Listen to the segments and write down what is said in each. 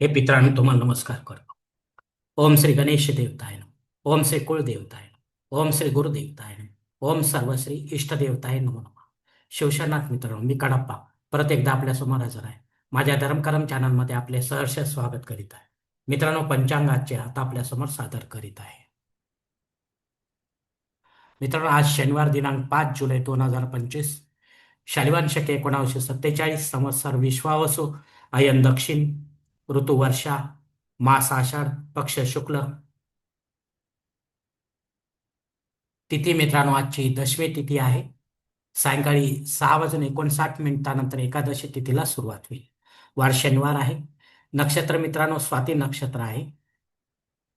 हे पित्रांनो तुम्हाला नमस्कार करतो. ओम श्री गणेश देवताय ओम श्री कुळदेवताय ओम श्री गुरुदेवताय ओम सर्वश्री इष्टदेवताय नमो नम. शिवशनाथ मित्रांनो मी कडप्पा परत एकदा आपल्यासमोर हजर आहे. माझ्या धर्मकरम चॅनलमध्ये आपले सहर्ष स्वागत करीत आहे. मित्रांनो पंचांगाचे आता आपल्यासमोर सादर करीत आहे. मित्रांनो आज शनिवार दिनांक पाच जुलै दोन हजार पंचवीस शालिवान शके एकोणावीसशे सत्तेचाळीस संवत्सर विश्वावसु अयन दक्षिण ऋतू वर्षा मास आषाढ पक्ष शुक्ल. तिथी मित्रांनो आजची दशमी तिथी आहे. सायंकाळी सहा वाजून एकोणसाठ मिनिटानंतर एकादशी तिथीला सुरुवात होईल. वार शनिवार आहे. नक्षत्र मित्रांनो स्वाती नक्षत्र आहे.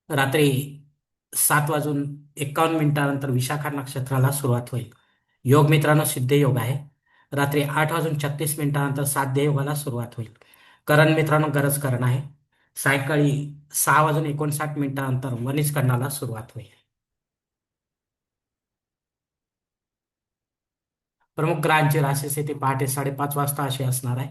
रात्री सात वाजून एकावन्न मिनिटानंतर विशाखा नक्षत्राला सुरुवात होईल. योग मित्रांनो सिद्धयोग आहे. रात्री आठ वाजून छत्तीस मिनिटानंतर साध्य योगाला सुरुवात होईल. करण मित्रांनो गरज करण आहे. सायंकाळी सहा वाजून एकोणसाठ मिनिटानंतर वनिज करणाला सुरुवात होईल. प्रमुख ग्रहांची राशी स्थिती पहाटे साडेपाच वाजता अशी असणार आहे.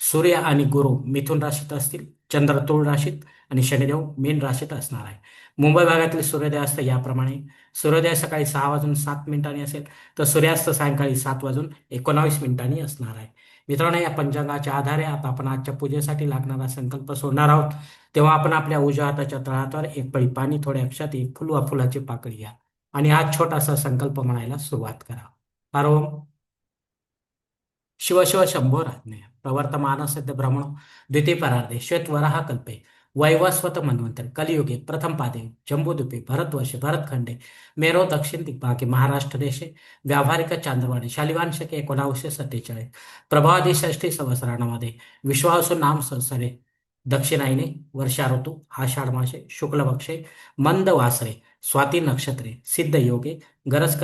सूर्य आणि गुरु मिथुन राशीत असतील चंद्र तुळ राशीत आणि शनिदेव मीन राशीत असणार आहे. मुंबई भागातील सूर्योदय असतं याप्रमाणे. सूर्योदय सकाळी सहा वाजून सात मिनिटांनी असेल तर सूर्यास्त सायंकाळी सात वाजून एकोणावीस मिनिटांनी असणार आहे. मित्रांनो या पंचांगाच्या आधारे आता आपण आजच्या पूजेसाठी लागणारा संकल्प सोडणार आहोत. तेव्हा आपण आपल्या उजव्या हाताच्या तळातवर एक पळी पाणी थोड्या अक्षात एक फुल वा फुलाची पाकळी घ्या. आणि हा छोटासा संकल्प म्हणायला सुरुवात करा. हर शिव शिव शंभो राज्ञ प्रवर्तमान सद्य भ्रमण द्वितीय परार्धे. श्वेत वराह कल्पे. वैवस्वत मन्वंतर कलियुगे प्रथम पादे जम्बूद्वीपे भरतवर्षे भरतखंडे मेरो दक्षिण दिग्भागे महाराष्ट्र देशे व्यावहारिक चांद्रवाडी शालिवांशके एकोणावीसशे सत्तेचाळीस प्रभावादी षष्ठी संवत्सरामध्ये विश्वासू नाम संसरे दक्षिणायने वर्षा ऋतू आषाढ मासे शुक्लपक्षे मंद वासरे स्वाती नक्षत्रे सिद्ध योगे गरज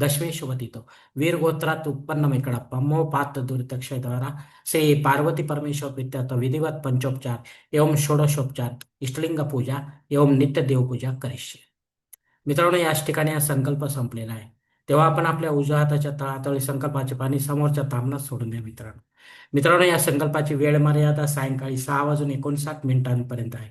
करनिकताया दशमी शुभतितो वीर गोत्रात उत्पन्न कडप्पा। मो पात्र दुरितक्षद्वारा से पार्वती परमेश्वर प्रीत्यर्थ विधिवत पंचोपचार। एवं षोडशोपचार। इष्टलिंग पूजा एवं नित्य देवपूजा करिष्ये। मित्रांनो याच ठिकाणी हा संकल्प संपलेला आहे। तेव्हा आपण आपल्या उजव्या हाताच्या तळातळी संकल्पाचे पाणी समोरच्या तामणात सोडून द्या मित्रांनो। मित्रांनो या संकल्पाची वेळ मर्यादा सायंकाळी सहा वाजून एकोणसाठ मिनिटांपर्यंत आहे.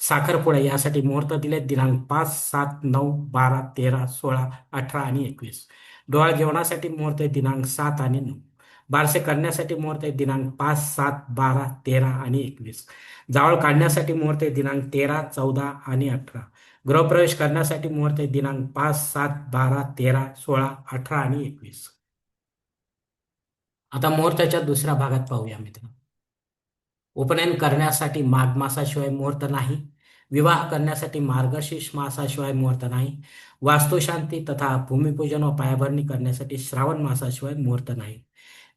साखरपुडा यासाठी मुहूर्त दिले. दिनांक पाच सात नऊ बारा तेरा सोळा अठरा आणि एकवीस. डोळा जेवणासाठी मुहूर्त आहे दिनांक सात आणि नऊ. बारसे करण्यासाठी मुहूर्त आहे दिनांक पाच सात बारा तेरा आणि एकवीस. जावळ काढण्यासाठी मुहूर्त आहे दिनांक तेरा चौदा आणि अठरा. गृहप्रवेश करण्यासाठी मुहूर्त आहे दिनांक पाच सात बारा तेरा सोळा अठरा आणि एकवीस. आता मुहूर्ताच्या दुसऱ्या भागात पाहूया मित्र उपनयन करण्यासाठी माघ मासाशिवाय मुहूर्त नाही. विवाह करण्यासाठी मार्गशीर्ष मासाशिवाय मुहूर्त नाही. वास्तुशांती तथा भूमिपूजन व पायाभरणी करण्यासाठी श्रावण मासाशिवाय मुहूर्त नाही.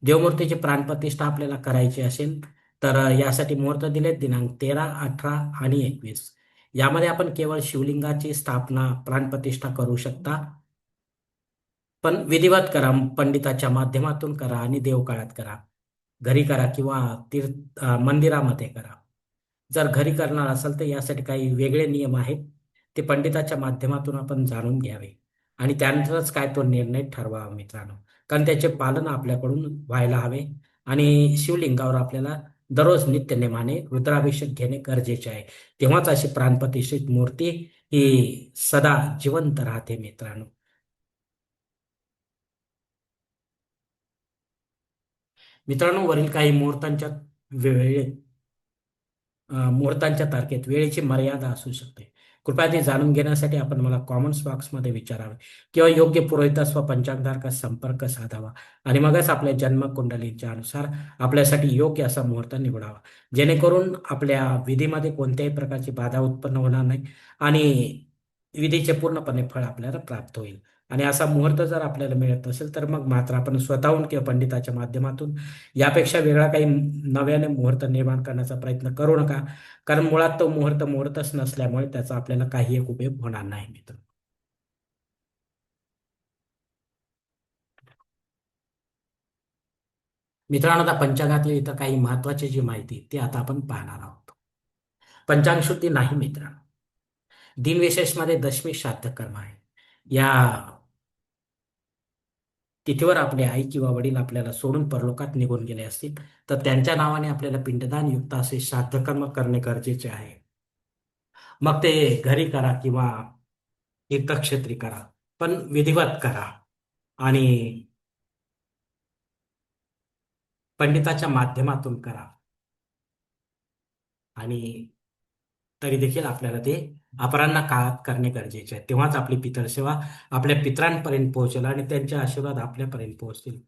देवमूर्तीची प्राणप्रतिष्ठा आपल्याला करायची असेल तर यासाठी मुहूर्त दिले दिनांक तेरा अठरा आणि एकवीस. यामध्ये आपण केवळ शिवलिंगाची स्थापना प्राणप्रतिष्ठा करू शकता पण विधिवत करा पंडिताच्या माध्यमातून करा आणि देवकाळात करा. घरी करा किंवा तीर्थ मंदिरामध्ये करा. जर घरी करणार असाल तर यासाठी काही वेगळे नियम आहेत. ते पंडिताच्या माध्यमातून आपण जाणून घ्यावे. आणि त्यानंतरच काय तो निर्णय ठरवावा मित्रांनो. कारण त्याचे पालन आपल्याकडून व्हायला हवे. आणि शिवलिंगावर आपल्याला दररोज नित्यनेमाने रुद्राभिषेक घेणे गरजेचे आहे. तेव्हाच अशी प्राणप्रतिष्ठित मूर्ती ही सदा जिवंत राहते मित्रांनो. मित्रांनो वरील काही मुहूर्तांच्या वेळेत मुहूर्तांच्या तारखेत वेळेची मर्यादा असू शकते. कृपया ते जाणून घेण्यासाठी आपण मला कॉमेंट्स बॉक्समध्ये विचारावे किंवा योग्य पुरोहितास व पंचांगधारकास संपर्क साधावा आणि मगच आपल्या जन्मकुंडलीच्या अनुसार आपल्यासाठी योग्य असा मुहूर्त निवडावा. जेणेकरून आपल्या विधीमध्ये कोणत्याही प्रकारची बाधा उत्पन्न होणार नाही आणि विधीचे पूर्णपणे फळ आपल्याला प्राप्त होईल. आणि असा मुहूर्त जर आपल्याला मिळत नसेल तर मग मात्र आपण स्वतःहून किंवा पंडिताच्या माध्यमातून यापेक्षा वेगळा काही नव्याने मुहूर्त निर्माण करण्याचा प्रयत्न करू नका. कारण मुळात तो मुहूर्त मुहूर्तच नसल्यामुळे त्याचा आपल्याला काही एक उपयोग होणार नाही मित्र. मित्रांनो आता पंचांगातली इथं काही महत्वाची जी माहिती ती आता आपण पाहणार आहोत. पंचांग शुद्धी नाही मित्रांनो. दिनविशेषमध्ये दशमी श्राद्ध कर्म आहे. या तिथीवर आपली आई किंवा वडील आपल्याला सोडून परलोकात निघून गेले असतील तर त्यांच्या नावाने आपल्याला पिंडदान युक्त असे श्राद्ध कर्म करणे गरजेचे आहे. मग ते घरी करा किंवा तीर्थक्षेत्री करा पण विधिवत करा आणि पंडिताच्या माध्यमातून करा. आणि तरी देखील आपल्याला ते अपरांना काळात करणे गरजेचे आहे. तेव्हाच आपली पितर सेवा आपल्या पित्रांपर्यंत पोहोचेल आणि त्यांचे आशीर्वाद आपल्यापर्यंत पोहोचतील.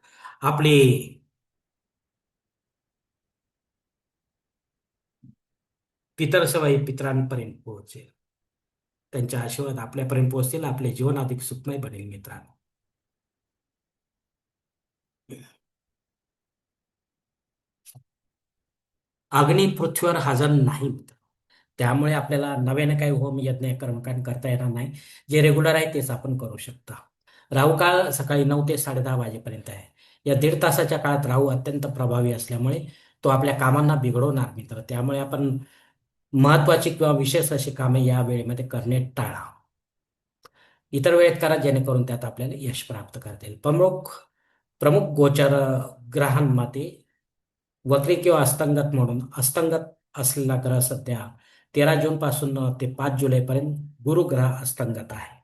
आपली पितर सेवा ही पित्रांपर्यंत पोहोचेल. त्यांचे आशीर्वाद आपल्यापर्यंत पोहोचतील. आपले जीवन अधिक सुखमय बनेल मित्रांनो. अग्नी पृथ्वीवर हजर नाही मित्र त्यामुळे आपल्याला नव्याने काही होम यज्ञ कर्मकांड करता येणार नाही. जे रेग्युलर आहे तेच आपण करू शकता. राहू काळ सकाळी नऊ ते साडे दहा वाजेपर्यंत आहे. या दीड तासाच्या काळात राहू अत्यंत प्रभावी असल्यामुळे तो आपल्या कामांना बिघडवणार मित्र त्यामुळे आपण महत्वाची किंवा विशेष अशी कामे या वेळेमध्ये करणे टाळा. इतर वेळेत करा जेणेकरून त्यात आपल्याला यश प्राप्त करता येईल. प्रमुख प्रमुख गोचर ग्रहांमध्ये वक्री किंवा अस्तंगत म्हणून अस्तंगत असलेला ग्रह सध्या तेरा जून पासून ते पाच जुलैपर्यंत गुरुग्रह अस्तंगत आहे.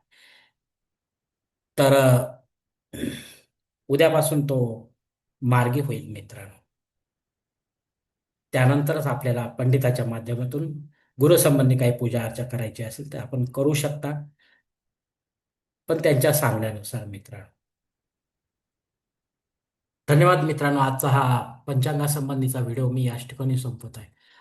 तर उद्यापासून तो मार्गी होईल मित्रांनो. त्यानंतरच आपल्याला पंडिताच्या माध्यमातून गुरुसंबंधी काही पूजा अर्चा करायची असेल तर आपण करू शकता. पण त्यांच्या सांगण्यानुसार मित्रांनो. धन्यवाद मित्रांनो. आजचा हा पंचांगासंबंधीचा व्हिडिओ मी याच ठिकाणी संपवत आहे.